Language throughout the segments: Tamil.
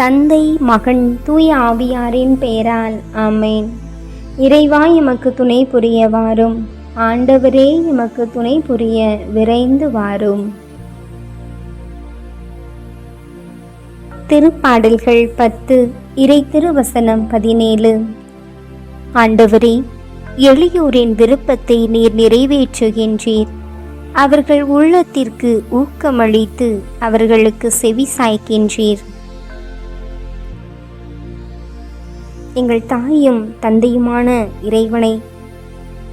தந்தை மகன் தூய ஆவியாரின் பெயரால் ஆமேன். இறைவா எமக்கு துணை புரிய வாரும் ஆண்டவரே எமக்கு துணை புரிய விரைந்து வாரும். திருப்பாடல்கள் பத்து இறை திருவசனம் பதினேழு. ஆண்டவரே எளியோரின் விருப்பத்தை நீர் நிறைவேற்றுகின்றீர். அவர்கள் உள்ளத்திற்கு ஊக்கமளித்து அவர்களுக்கு செவி சாய்க்கின்றீர். எங்கள் தாயும் தந்தையுமான இறைவனை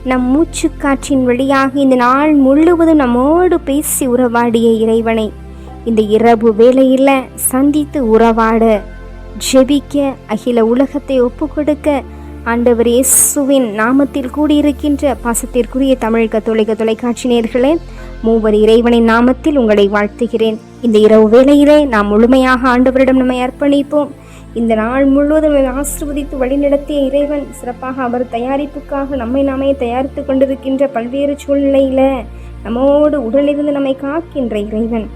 நம் மூச்சுக்காற்றின் வழியாக இந்த நாள் முழுவதும் நம்மோடு பேசி உறவாடிய இறைவனை இந்த இரவு வேளையில் சந்தித்து உறவாட ஜெபிக்க அகில உலகத்தை ஒப்பு கொடுக்க ஆண்டவர் இயேசுவின் நாமத்தில் கூடியிருக்கின்ற பாசத்திற்குரிய தமிழ் கத்தோலிக்க தொலைக்காட்சி நேர்களே மூவர் இறைவனின் நாமத்தில் உங்களை வாழ்த்துகிறேன். இந்த இரவு வேளையிலே நாம் முழுமையாக ஆண்டவரிடம் நம்மை அர்ப்பணிப்போம். இந்த நாள் முழுவதும் நம்மை ஆசிர்வதித்து வழிநடத்திய இறைவன் சிறப்பாக அவர் தயாரிப்புக்காக நம்மை நாமே தயாரித்து கொண்டிருக்கின்ற பல்வேறு சூழ்நிலையில் நம்மோடு உடனிருந்து நம்மை காக்கின்ற இறைவன்.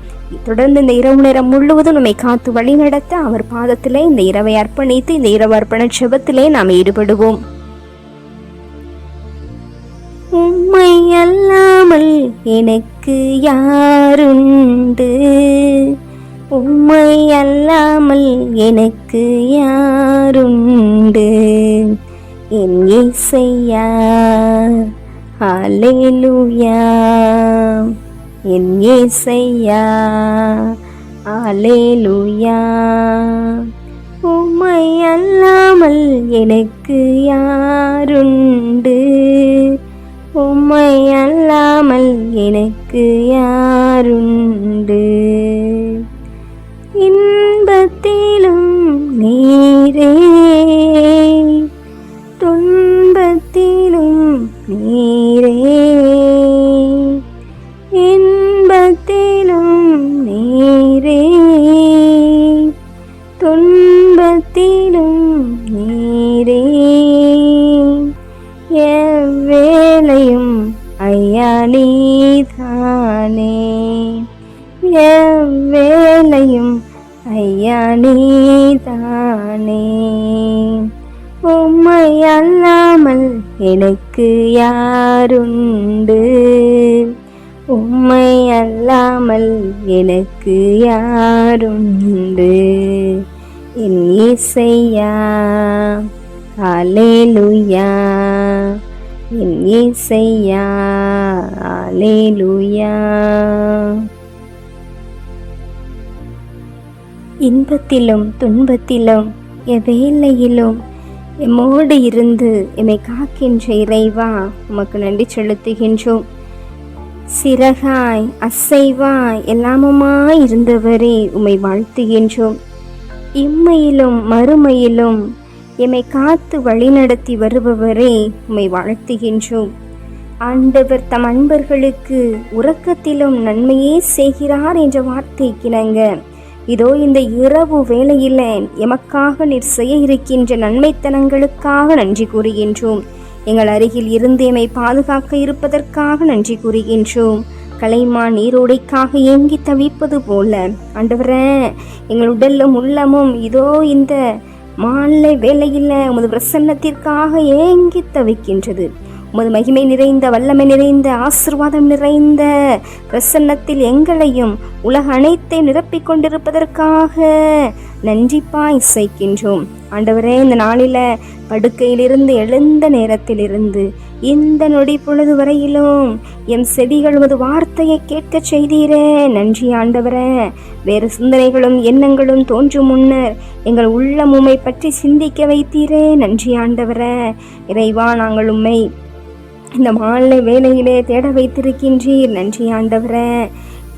தொடர்ந்து இந்த இரவு நேரம் முழுவதும் நம்மை காத்து வழிநடத்த அவர் பாதத்திலே இந்த இரவை அர்ப்பணித்து இந்த இரவு அர்ப்பண செபத்திலே நாம் ஈடுபடுவோம். உம்மை அல்லாமல் எனக்கு யாருண்டு? உம்மை அல்லாமல் எனக்கு யாருண்டு? என் இசையா? அலேலுயா என் இசையா? அலேலுயா உம்மை அல்லாமல் எனக்கு யாருண்டு? உம்மை அல்லாமல் எனக்கு யாருண்டு? நீதானே. எவ்வேலையும் ஐயா நீதானே. உம்மை அல்லாமல் எனக்கு யாருண்டு? உம்மை அல்லாமல் எனக்கு யாருண்டு? என் இசையா? அலேலுயா என் இசையா? அலேலுயா இன்பத்திலும் துன்பத்திலும் எவ்வேளையிலும் எம்மோடு இருந்து எம்மை காக்கின்ற இறைவா உமக்கு நன்றி செலுத்துகின்றோம். சிறகாய் அசைவாய் எல்லாமுமாய் இருந்தவரே உம்மை வாழ்த்துகின்றோம். இம்மையிலும் மறுமையிலும் எம்மை காத்து வழிநடத்தி வருபவரே உம்மை வாழ்த்துகின்றோம். ஆண்டவர் தம் அன்பர்களுக்கு உறக்கத்திலும் நன்மையே செய்கிறார் என்ற வார்த்தை கிணங்க. இதோ இந்த இரவு வேளையில் எமக்காக நீர் செய்ய இருக்கின்ற நன்மைத்தனங்களுக்காக நன்றி கூறுகின்றோம். எங்கள் அருகில் இருந்து எமை பாதுகாக்க இருப்பதற்காக நன்றி கூறுகின்றோம். கலைமா நீரோடைக்காக ஏங்கி தவிப்பது போல. ஆண்டவரே எங்கள் உடலும் உள்ளமும் இதோ இந்த மாலை வேலையில் உமது பிரசன்னத்திற்காக ஏங்கி தவிக்கின்றது. உமது மகிமை நிறைந்த வல்லமை நிறைந்த ஆசிர்வாதம் நிறைந்த பிரசன்னத்தில் எங்களையும் உலக அனைத்தையும் நிரப்பிக் கொண்டிருப்பதற்காக நன்றிப்பா இசைக்கின்றோம் ஆண்டவரே இந்த நாளில் படுக்கையிலிருந்து எழுந்த நேரத்திலிருந்து இந்த நொடி பொழுது வரையிலும் எம் செவிகள் உமது வார்த்தையை கேட்கச் செய்தீரே. நன்றி ஆண்டவரே. வேறு சிந்தனைகளும் எண்ணங்களும் தோன்றும் முன்னர் எங்கள் உள்ளம் உமை பற்றி சிந்திக்க வைத்தீரே. நன்றி ஆண்டவரே. இறைவா நாங்கள் உம்மை இந்த மாலை வேலையிலே தேட வைத்திருக்கின்றீர். நன்றி ஆண்டவரே.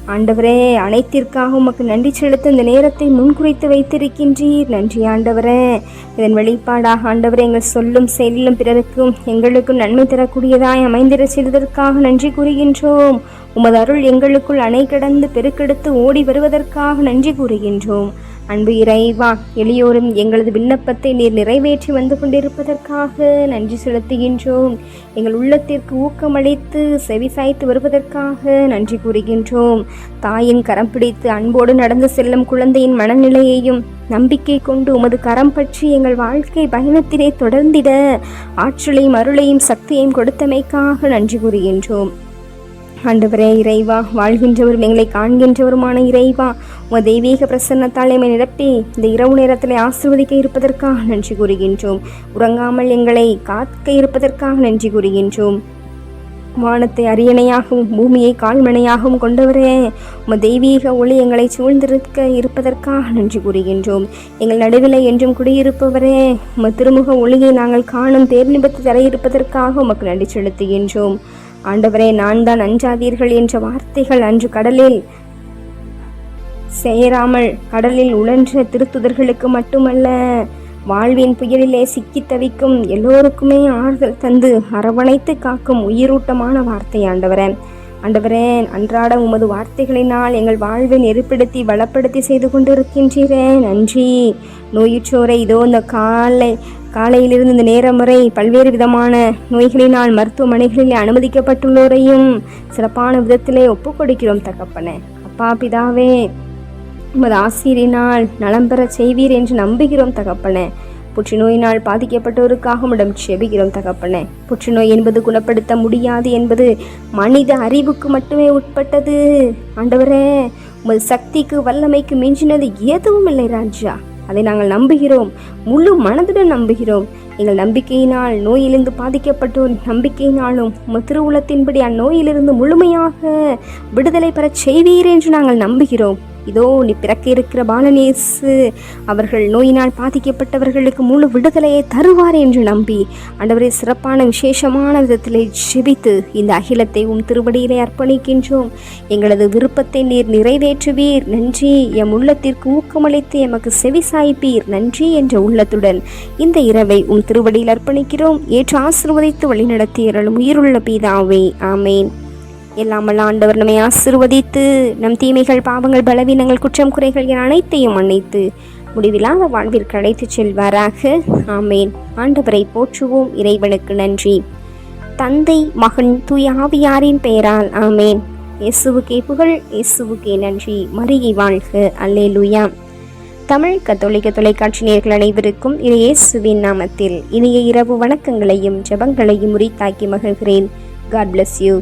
ஆண்டவரே அனைத்திற்காக உமக்கு நன்றி செலுத்த இந்த நேரத்தை முன்குறித்து வைத்திருக்கின்றீர். நன்றி ஆண்டவரே. இதன் வெளிப்பாடாக ஆண்டவரே எங்கள் சொல்லும் செயலிலும் பிறருக்கும் எங்களுக்கும் நன்மை தரக்கூடியதாய் அமைந்திட செய்ததற்காக நன்றி கூறுகின்றோம். உமது அருள் எங்களுக்குள் அணை கடந்து பெருக்கெடுத்து ஓடி வருவதற்காக நன்றி கூறுகின்றோம். அன்பு இறைவா எளியோரும் எங்களது விண்ணப்பத்தை நீர் நிறைவேற்றி வந்து கொண்டிருப்பதற்காக நன்றி செலுத்துகின்றோம். எங்கள் உள்ளத்திற்கு ஊக்கமளித்து செவிசாய்த்து வருவதற்காக நன்றி கூறுகின்றோம். தாயின் கரம் பிடித்து அன்போடு நடந்து செல்லும் குழந்தையின் மனநிலையையும் நம்பிக்கை கொண்டு உமது கரம் பற்றி எங்கள் வாழ்க்கை பயணத்திலே தொடர்ந்திட ஆற்றலையும் அருளையும் சக்தியையும் கொடுத்தமைக்காக நன்றி கூறுகின்றோம். ஆண்டவரே இறைவா வாழ்கின்றவரும் எங்களை காண்கின்றவருமான இறைவா உங்கள் தெய்வீக பிரசன்னத்தால் எம்மை நிரப்பி இந்த இரவு நேரத்தில் ஆசிர்வதிக்க இருப்பதற்காக நன்றி கூறுகின்றோம். உறங்காமல் எங்களை காக்க இருப்பதற்காக நன்றி கூறுகின்றோம். வானத்தை அரியணையாகவும் பூமியை கால்மனையாகவும் கொண்டவரே உம தெய்வீக ஒளி எங்களை சூழ்ந்திருக்க இருப்பதற்காக நன்றி கூறுகின்றோம். எங்கள் நடுவில் என்றும் குடியிருப்பவரே உம திருமுக ஒளியை நாங்கள் காணும் தேர் நிபத்து தர இருப்பதற்காக உமக்கு நன்றி செலுத்துகின்றோம். ஆண்டவரே நான் தான் அஞ்சாதீர்கள் என்ற வார்த்தைகள் அன்று கடலில் சேராமல் கடலில் உழன்ற திருத்துதர்களுக்கு மட்டுமல்ல வாழ்வின் புயலிலே சிக்கித் தவிக்கும் எல்லோருக்குமே ஆறுதல் தந்து அரவணைத்து காக்கும் உயிரூட்டமான வார்த்தை ஆண்டவரே. ஆண்டவரேன் அன்றாட உமது வார்த்தைகளினால் எங்கள் வாழ்வை நெருப்படுத்தி வளப்படுத்தி செய்து கொண்டிருக்கின்றேன் நன்றி. நோயுற்றோரை இதோ இந்த காலை காலையிலிருந்து இந்த நேரம் வரை பல்வேறு விதமான நோய்களினால் மருத்துவமனைகளில் அனுமதிக்கப்பட்டுள்ளோரையும் சிறப்பான விதத்திலே ஒப்புக்கொடுக்கிறோம் தகப்பனே. அப்பா பிதாவே உமது ஆசிரியரினால் நலம் பெற செய்வீர் என்று நம்புகிறோம் தகப்பனே. புற்றுநோயினால் பாதிக்கப்பட்டோருக்காக உம்மிடம் செபிக்கிறோம் தகப்பனே. புற்றுநோய் என்பது குணப்படுத்த முடியாது என்பது மனித அறிவுக்கு மட்டுமே உட்பட்டது. ஆண்டவரே உமது சக்திக்கு வல்லமைக்கு மிஞ்சினது எதுவும் இல்லை ராஜா. அதை நாங்கள் நம்புகிறோம். முழு மனதுடன் நம்புகிறோம். எங்கள் நம்பிக்கையினால் நோயிலிருந்து பாதிக்கப்பட்டோர் நம்பிக்கையினாலும் உமது திருவுளத்தின்படி அந்நோயிலிருந்து முழுமையாக விடுதலை பெறச் செய்வீர் என்று நாங்கள் நம்புகிறோம். இதோ நீ பிறக்க இருக்கிற பாலநேசு அவர்கள் நோயினால் பாதிக்கப்பட்டவர்களுக்கு முழு விடுதலையை தருவார் என்று நம்பி ஆண்டவரே சிறப்பான விசேஷமான விதத்திலே ஜெபித்து இந்த அகிலத்தை உம் திருவடியிலே அர்ப்பணிக்கின்றோம். எங்களது விருப்பத்தை நீர் நிறைவேற்றுவீர். நன்றி. எம் உள்ளத்திற்கு ஊக்கமளித்து எமக்கு செவி சாய்ப்பீர். நன்றி என்ற உள்ளத்துடன் இந்த இரவை உம் திருவடியில் அர்ப்பணிக்கிறோம். ஏற்று ஆசிர்வதித்து வழிநடத்தி இரளும் உயிருள்ள பீதாவே. ஆமேன். எல்லாமல்ல ஆண்டவர் நம்மை ஆசிர்வதித்து நம் தீமைகள் பாவங்கள் பலவீனங்கள் குற்றம் குறைகள் என அனைத்தையும் மன்னித்து முடிவில்லாத வாழ்விற்கு அழைத்துச் செல்வாராக. ஆமேன். ஆண்டவரை போற்றுவோம். இறைவனுக்கு நன்றி. தந்தை மகன் தூய ஆவியாரின் பெயரால் ஆமேன். இயேசுவுக்கே புகழ் இயேசுவுக்கே நன்றி. மரியை வாழ்க. அல்லே லுயா தமிழ் கத்தோலிக்க தொலைக்காட்சி நேர்கள் அனைவருக்கும் இது இயேசுவின் நாமத்தில் இனிய இரவு வணக்கங்களையும் ஜெபங்களையும் உரித்தாக்கி மகிழ்கிறேன். God bless you